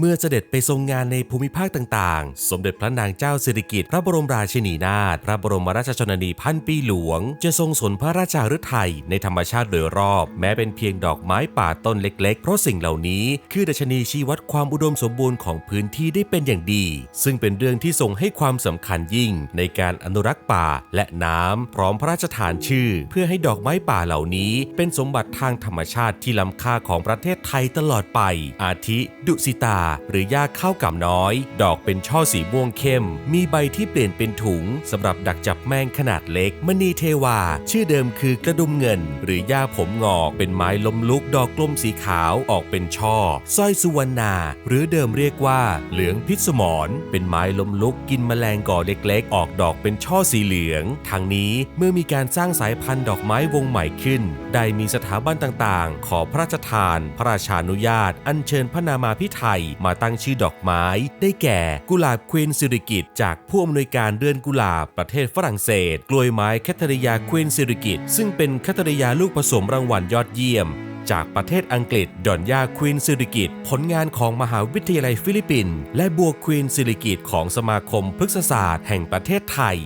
เมื่อเสด็จไปทรงงานในภูมิภาคต่างๆ สมเด็จพระนางเจ้าสิริกิติ์พระบรมราชินีนาถ พระบรมราชชนนีพันปีหลวง จะทรงสนพระราชาฤทัยในธรรมชาติโดยรอบ แม้เป็นเพียงดอกไม้ป่าต้นเล็กๆ เพราะสิ่งเหล่านี้ คือดัชนีชี้วัดความอุดมสมบูรณ์ของพื้นที่ได้เป็นอย่างดี ซึ่งเป็นเรื่องที่ทรงให้ความสำคัญยิ่ง ในการอนุรักษ์ป่าและน้ำพร้อมพระราชทานชื่อ เพื่อให้ดอกไม้ป่าเหล่านี้ เป็นสมบัติทางธรรมชาติที่ล้ำค่าของประเทศไทยตลอดไป อาทิ ดุสิตาหรือหญ้าข้าวก่ำน้อย ดอกเป็นช่อสีม่วงเข้ม มีใบที่เปลี่ยนเป็นถุงสำหรับดักจับแมงขนาดเล็กมณีเทวา ชื่อเดิมคือกระดุมเงิน หรือหญ้าผมงอก เป็นไม้ล้มลุก ดอกกลมสีขาวออกเป็นช่อสร้อยสุวรรณา หรือเดิมเรียกว่าเหลืองพิษสมรเป็นไม้ล้มลุกกินแมลงก่อเล็กๆ ออกดอกเป็นช่อสีเหลือง ทางนี้เมื่อมีการสร้างสายพันธุ์ดอกไม้วงใหม่ขึ้น ได้มีสถาบันต่างๆ ขอพระราชทาน พระราชานุญาต อัญเชิญพระนามาพิไทยมาตั้งชื่อดอกไม้ ได้แก่กุหลาบควีนสิริกิตจากผู้อำนวยการเรือนกุหลาบประเทศฝรั่งเศส กล้วยไม้แคทเธอรียาควีนสิริกิตซึ่งเป็นแคทเธอรียาลูกผสมรางวัลยอดเยี่ยมจากประเทศอังกฤษ ดอนยาควีนซิริกิตผลงานของมหาวิทยาลัยฟิลิปปินส์และบัวควีนซิริกิตของสมาคมพฤกษศาสตร์แห่งประเทศไทย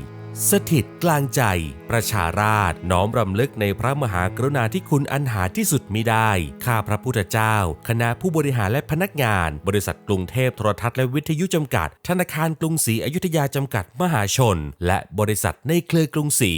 สถิตกลางใจ ประชาราษฎร์น้อมรำลึกในพระมหากรุณาธิคุณอันหาที่สุดมิได้ ข้าพระพุทธเจ้า คณะผู้บริหารและพนักงาน บริษัทกรุงเทพโทรทัศน์และวิทยุจำกัด ธนาคารกรุงศรีอยุธยาจำกัดมหาชน และบริษัทในเครือกรุงศรี